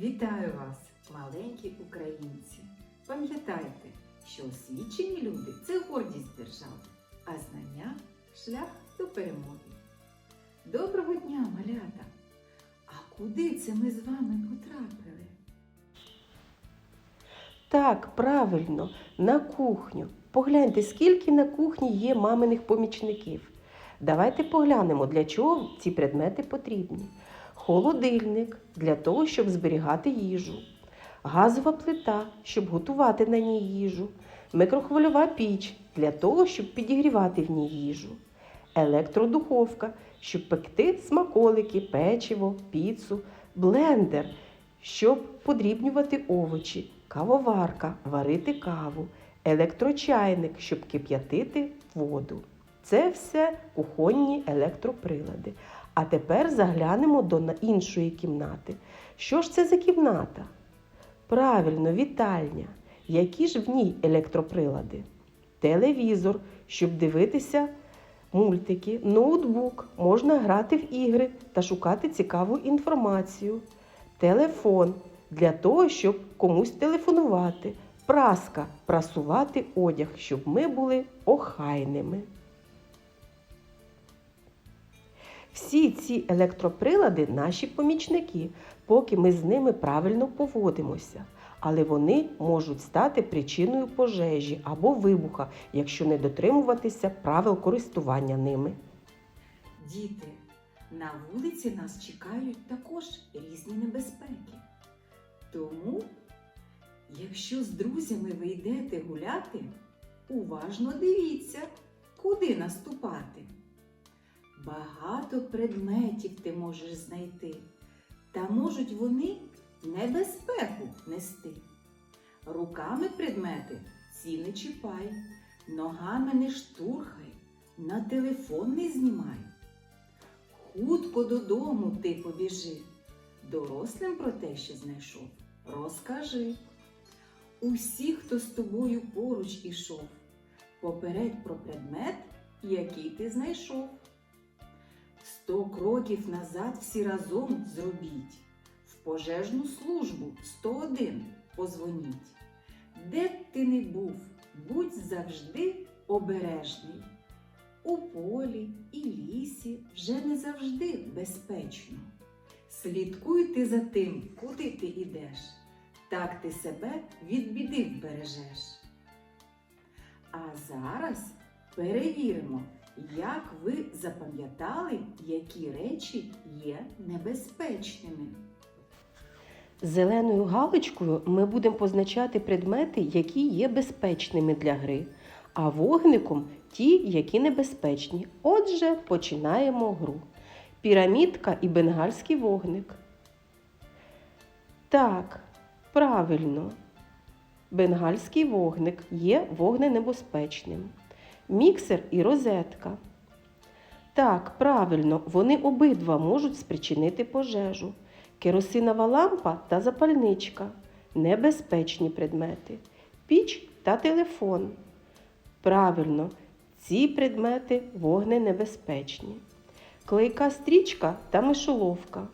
Вітаю вас, маленькі українці! Пам'ятайте, що освічені люди це гордість держави, а знання шлях до перемоги. Доброго дня, малята! А куди це ми з вами потрапили? Так, правильно, на кухню. Погляньте, скільки на кухні є маминих помічників. Давайте поглянемо, для чого ці предмети потрібні. Холодильник для того, щоб зберігати їжу. Газова плита, щоб готувати на ній їжу. Микрохвильова піч для того, щоб підігрівати в ній їжу. Електродуховка, щоб пекти смаколики, печиво, піцу, блендер, щоб подрібнювати овочі, кавоварка, варити каву, електрочайник, щоб кип'ятити воду. Це все кухонні електроприлади. А тепер заглянемо до іншої кімнати. Що ж це за кімната? Правильно, вітальня. Які ж в ній електроприлади? Телевізор, щоб дивитися мультики, ноутбук, можна грати в ігри та шукати цікаву інформацію. Телефон для того, щоб комусь телефонувати. Праска прасувати одяг, щоб ми були охайними. Всі ці електроприлади наші помічники, поки ми з ними правильно поводимося. Але вони можуть стати причиною пожежі або вибуха, якщо не дотримуватися правил користування ними. Діти, на вулиці нас чекають також різні небезпеки. Тому, якщо з друзями ви йдете гуляти, уважно дивіться, куди наступати. Багато предметів ти можеш знайти, та можуть вони небезпеку нести. Руками предмети ці не чіпай, ногами не штурхай, на телефон не знімай. Хутко додому ти побіжи, дорослим про те, що знайшов, розкажи. Усі, хто з тобою поруч ішов, попередь про предмет, який ти знайшов. Сто кроків назад всі разом зробіть, в пожежну службу 101 позвоніть. Де б ти не був, будь завжди обережний. У полі і лісі вже не завжди безпечно. Слідкуй ти за тим, куди ти ідеш, так ти себе від біди вбережеш. А зараз перевіримо, як ви запам'ятали, які речі є небезпечними. Зеленою галочкою ми будемо позначати предмети, які є безпечними для гри, а вогником ті, які небезпечні. Отже, починаємо гру. Пірамідка і бенгальський вогник. Так, правильно. Бенгальський вогник є вогненебезпечним. Міксер і розетка. Так, правильно, вони обидва можуть спричинити пожежу. Керосинова лампа та запальничка небезпечні предмети. Піч та телефон. Правильно, ці предмети вогненебезпечні. Клейка стрічка та мишоловка.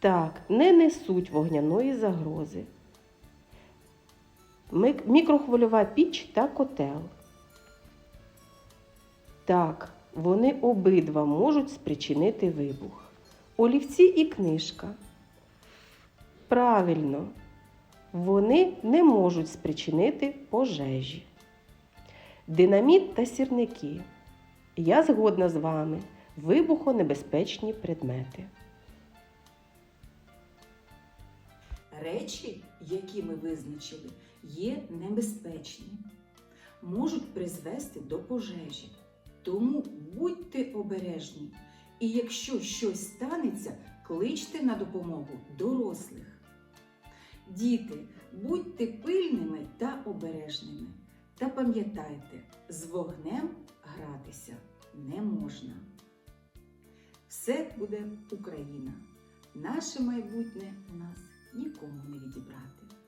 Так, не несуть вогняної загрози. Мікрохвильова піч та котел. Так, вони обидва можуть спричинити вибух. Олівці і книжка. Правильно, вони не можуть спричинити пожежі. Динаміт та сірники. Я згодна з вами. Вибухонебезпечні предмети. Речі, які ми визначили, є небезпечні, можуть призвести до пожежі. Тому будьте обережні. І якщо щось станеться, кличте на допомогу дорослих. Діти, будьте пильними та обережними. Та пам'ятайте, з вогнем гратися не можна. Все буде Україна. Наше майбутнє у нас нікому не відібрати.